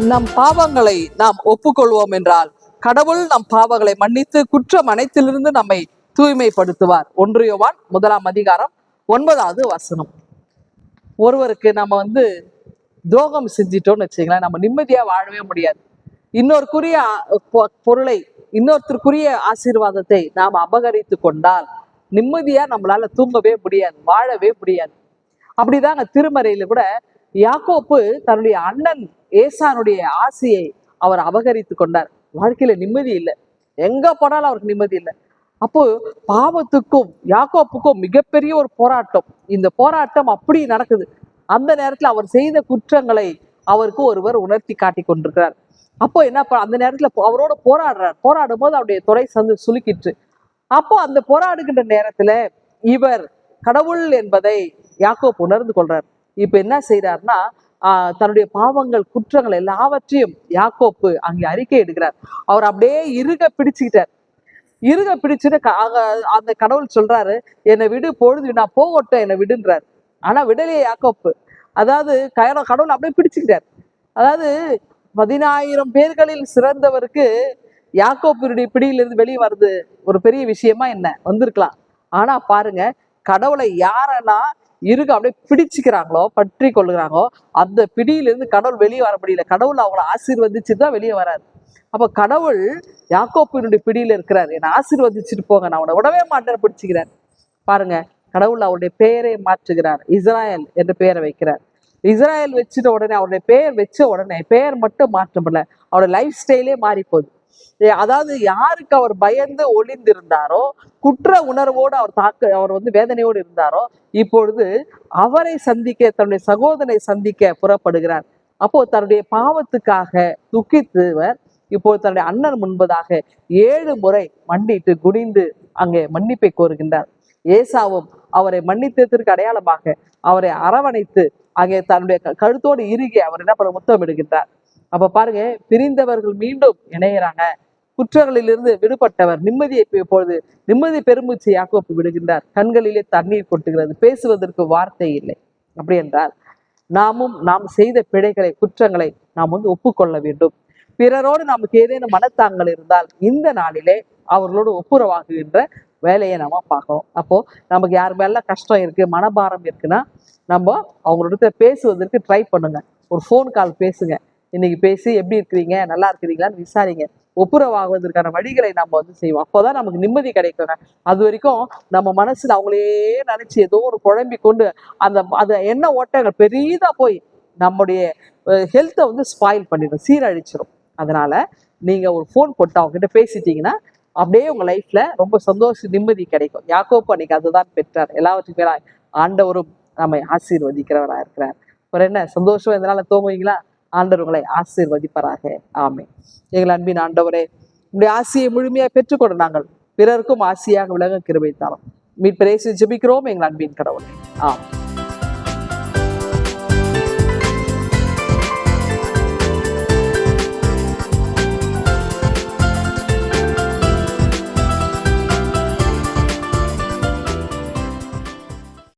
நம் பாவங்களை நாம் ஒப்புக்கொள்வோம் என்றால் கடவுள் நம் பாவங்களை மன்னித்து குற்றம் அனைத்திலிருந்து நம்மை தூய்மைப்படுத்துவார். ஒன்றியவான் முதலாம் அதிகாரம் ஒன்பதாவது வசனம். ஒருவருக்கு நம்ம வந்து துரோகம் செஞ்சிட்டோம்னு வச்சுங்களேன் நம்ம நிம்மதியா வாழவே முடியாது. இன்னொருக்குரிய பொ- பொருளை இன்னொருத்தருக்குரிய ஆசீர்வாதத்தை நாம் அபகரித்து கொண்டால் நிம்மதியா நம்மளால தூங்கவே முடியாது வாழவே முடியாது. அப்படிதாங்க திருமறையில கூட யாக்கோப்பு தன்னுடைய அண்ணன் ஏசானுடைய ஆசையை அவர் அபகரித்து கொண்டார். வாழ்க்கையில நிம்மதி இல்லை. எங்க போனாலும் அவருக்கு நிம்மதி இல்லை. அப்போ பாவத்துக்கும் யாக்கோப்புக்கும் மிகப்பெரிய ஒரு போராட்டம். இந்த போராட்டம் அப்படி நடக்குது. அந்த நேரத்துல அவர் செய்த குற்றங்களை அவருக்கு ஒருவர் உணர்த்தி காட்டி கொண்டிருக்கிறார். அப்போ என்ன ப- அந்த நேரத்துல அவரோட போராடுறார். போராடும் போது அவருடைய துறை சந்து சுலுக்கிற்று அப்போ அந்த போராடுகின்ற நேரத்துல இவர் கடவுள் என்பதை யாக்கோப் உணர்ந்து கொள்றார். இப்ப என்ன செய்யறாருன்னா தன்னுடைய பாவங்கள் குற்றங்கள் எல்லாவற்றையும் யாக்கோப்பு அங்கே அறிக்கை எடுக்கிறார். அவர் அப்படியே இறுக பிடிச்சுக்கிட்டார். இறுக பிடிச்சுட்டு அந்த கடவுள் சொல்றாரு என்னை விடு பொழுது நான் போகட்டும் என்னை விடுன்றார். ஆனா விடலையே யாக்கோப்பு. அதாவது கயர- கடவுள் அப்படியே பிடிச்சுக்கிட்டார். அதாவது பதினாயிரம் பேர்களில் சிறந்தவருக்கு யாக்கோப்பினுடைய பிடியிலிருந்து வெளியே வர்றது ஒரு பெரிய விஷயமா என்ன? வந்திருக்கலாம். ஆனா பாருங்க கடவுளை யாரெல்லாம் இருக அப்படியே பிடிச்சிக்கிறாங்களோ பற்றி கொள்ளுகிறாங்களோ அந்த பிடியிலிருந்து கடவுள் வெளியே வர முடியல. கடவுள் அவங்கள ஆசீர்வதிச்சு தான் வெளியே வராரு. அப்போ கடவுள் யாக்கோப்பினுடைய பிடியில இருக்கிறார். என்னை ஆசீர்வதிச்சுட்டு போங்க நான் அவனை விடவே மாட்டேன் பிடிச்சுக்கிறார். பாருங்க கடவுள் அவருடைய பெயரை மாற்றுகிறார். இஸ்ராயல் என்ற பெயரை வைக்கிறார். இஸ்ராயல் வச்சுட்ட உடனே அவருடைய பெயர் வச்ச உடனே பெயர் மட்டும் மாற்றப்படல அவருடைய லைஃப் ஸ்டைலே மாறி போகுது அதாவது யாருக்கு அவர் பயந்து ஒளிந்திருந்தாரோ குற்ற உணர்வோடு அவர் தாக்க அவர் வந்து வேதனையோடு இருந்தாரோ இப்பொழுது அவரை சந்திக்க தன்னுடைய சகோதரனை சந்திக்க புறப்படுகிறார். அப்போ தன்னுடைய பாவத்துக்காக துக்கித்துவர் இப்போது தன்னுடைய அண்ணன் முன்பதாக ஏழு முறை மண்டிட்டு குனிந்து அங்கே மன்னிப்பை கோருகின்றார். ஏசாவும் அவரை மன்னித்ததற்கு அடையாளமாக அவரை அரவணைத்து அங்கே தன்னுடைய க- கழுத்தோடு இறுகி அவர் என்ன பண்ண முத்தமிடுகின்றார். அப்ப பாருங்க பிரிந்தவர்கள் மீண்டும் இணையறாங்க. குற்றங்களிலிருந்து விடுபட்டவர் நிம்மதியை பெ- இப்பொழுது நிம்மதி பெருமூச்சு யாக்கோப்பு விடுகின்றார். கண்களிலே தண்ணீர் கொட்டுகிறது. பேசுவதற்கு வார்த்தை இல்லை. அப்படி என்றால் நாமும் நாம் செய்த பிழைகளை குற்றங்களை நாம் வந்து ஒப்புக்கொள்ள வேண்டும். பிறரோடு நமக்கு ஏதேனும் மனத்தாங்கள் இருந்தால் இந்த நாளிலே அவர்களோடு ஒப்புரவாகுகின்ற வேலையை நம்ம பார்க்கணும். அப்போ நமக்கு யார் மேல கஷ்டம் இருக்கு மனபாரம் இருக்குன்னா நம்ம அவங்களோட பேசுவதற்கு ட்ரை பண்ணுங்க. ஒரு ஃபோன் கால் பேசுங்க. இன்னைக்கு பேசி எப்படி இருக்கிறீங்க நல்லா இருக்கிறீங்களான்னு விசாரிங்க. ஒப்புரவாகுவதற்கான வழிகளை நம்ம வந்து செய்வோம். அப்போதான் நமக்கு நிம்மதி கிடைக்குங்க. அது வரைக்கும் நம்ம மனசுல அவங்களே நினைச்சு ஏதோ ஒரு குழம்பி கொண்டு அந்த அந்த எண்ண ஓட்டங்கள் பெரிதா போய் நம்முடைய ஹெல்த்தை வந்து ஸ்பாயில் பண்ணிடும் சீரழிச்சிடும் அதனால நீங்க ஒரு ஃபோன் போட்டு அவங்க கிட்ட பேசிட்டீங்கன்னா அப்படியே உங்க லைஃப்ல ரொம்ப சந்தோஷ நிம்மதி கிடைக்கும். யாக்கோப்பு அன்னைக்கு அதுதான் பெற்றார். எல்லாவற்றுக்கும் மேலாய் ஆண்டவரும் நம்மை ஆசீர்வதிக்கிறவராக இருக்கிறார். அப்புறம் என்ன சந்தோஷம் இதனால தூங்குவீங்களா? ஆண்டவர் உங்களை ஆசீர்வதிப்பராக. ஆமே எங்கள் அன்பின் ஆண்டவரே உங்களுடைய ஆசையை முழுமையாக பெற்றுக்கொண்டு நாங்கள் பிறருக்கும் ஆசையாக விலக கிருபை தரோம். மீட்பரேசி ஜெபிக்கிறோம் எங்கள் அன்பின் கடவுளே. ஆம்